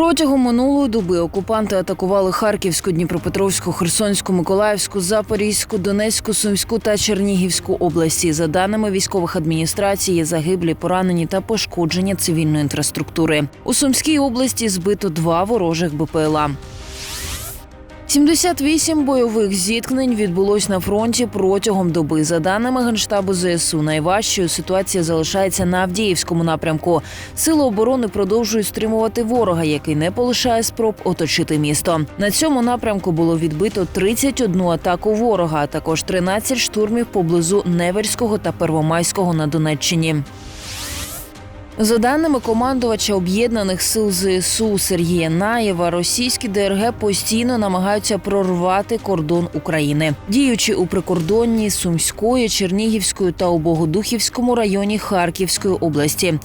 Протягом минулої доби окупанти атакували Харківську, Дніпропетровську, Херсонську, Миколаївську, Запорізьку, Донецьку, Сумську та Чернігівську області. За даними військових адміністрацій, є загиблі, поранені та пошкодження цивільної інфраструктури. У Сумській області збито два ворожих БПЛА. 78 бойових зіткнень відбулось на фронті протягом доби. За даними генштабу ЗСУ, найважчою ситуація залишається на Авдіївському напрямку. Сили оборони продовжують стримувати ворога, який не полишає спроб оточити місто. На цьому напрямку було відбито 31 атаку ворога, а також 13 штурмів поблизу Неверського та Первомайського на Донеччині. За даними командувача об'єднаних сил ЗСУ Сергія Наєва, російські ДРГ постійно намагаються прорвати кордон України, діючи у прикордонні Сумської, Чернігівської та у Богодухівському районі Харківської області.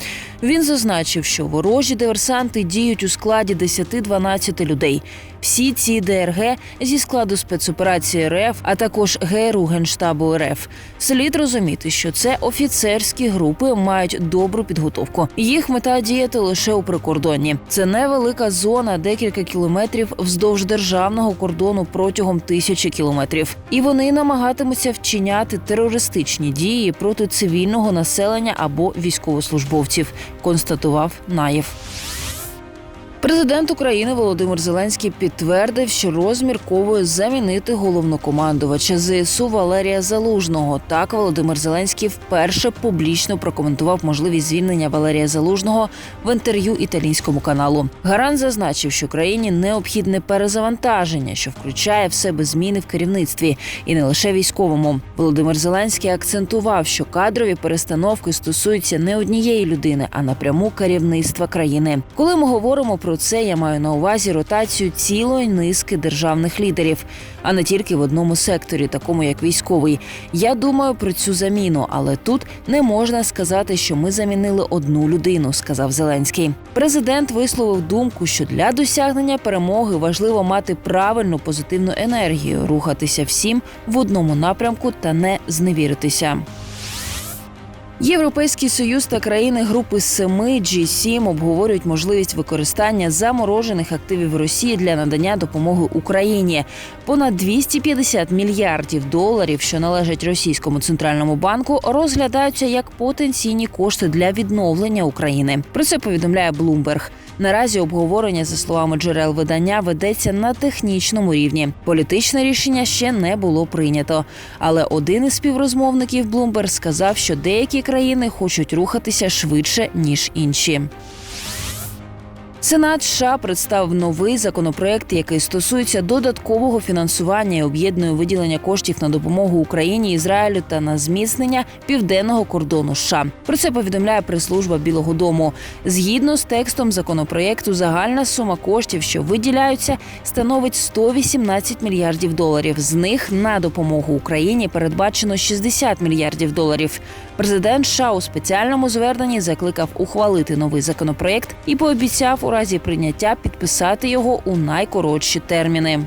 Він зазначив, що ворожі диверсанти діють у складі 10-12 людей. Всі ці ДРГ зі складу спецоперації РФ, а також ГРУ Генштабу РФ. Слід розуміти, що це офіцерські групи мають добру підготовку. Їх мета діяти лише у прикордонні. Це невелика зона, декілька кілометрів вздовж державного кордону протягом тисячі кілометрів. І вони намагатимуться вчиняти терористичні дії проти цивільного населення або військовослужбовців, констатував Наєв. Президент України Володимир Зеленський підтвердив, що розмірковує замінити головнокомандувача ЗСУ Валерія Залужного. Так Володимир Зеленський вперше публічно прокоментував можливість звільнення Валерія Залужного в інтерв'ю італійському каналу. Гарант зазначив, що країні необхідне перезавантаження, що включає в себе зміни в керівництві, і не лише військовому. Володимир Зеленський акцентував, що кадрові перестановки стосуються не однієї людини, а напряму керівництва країни. Коли ми говоримо про це, я маю на увазі ротацію цілої низки державних лідерів, а не тільки в одному секторі, такому як військовий. Я думаю про цю заміну, але тут не можна сказати, що ми замінили одну людину, сказав Зеленський. Президент висловив думку, що для досягнення перемоги важливо мати правильну позитивну енергію, рухатися всім в одному напрямку та не зневіритися. Європейський союз та країни групи семи G7 обговорюють можливість використання заморожених активів Росії для надання допомоги Україні. Понад 250 мільярдів доларів, що належать російському центральному банку, розглядаються як потенційні кошти для відновлення України. Про це повідомляє Bloomberg. Наразі обговорення, за словами джерел видання, ведеться на технічному рівні. Політичне рішення ще не було прийнято. Але один із співрозмовників Bloomberg сказав, що деякі країни хочуть рухатися швидше ніж інші. Сенат США представив новий законопроект, який стосується додаткового фінансування і об'єднує виділення коштів на допомогу Україні, Ізраїлю та на зміцнення південного кордону. США. про це повідомляє прес-служба Білого Дому. Згідно з текстом законопроекту, загальна сума коштів, що виділяються, становить 118 мільярдів доларів. З них на допомогу Україні передбачено 60 мільярдів доларів. Президент США у спеціальному зверненні закликав ухвалити новий законопроект і пообіцяв у разі прийняття підписати його у найкоротші терміни.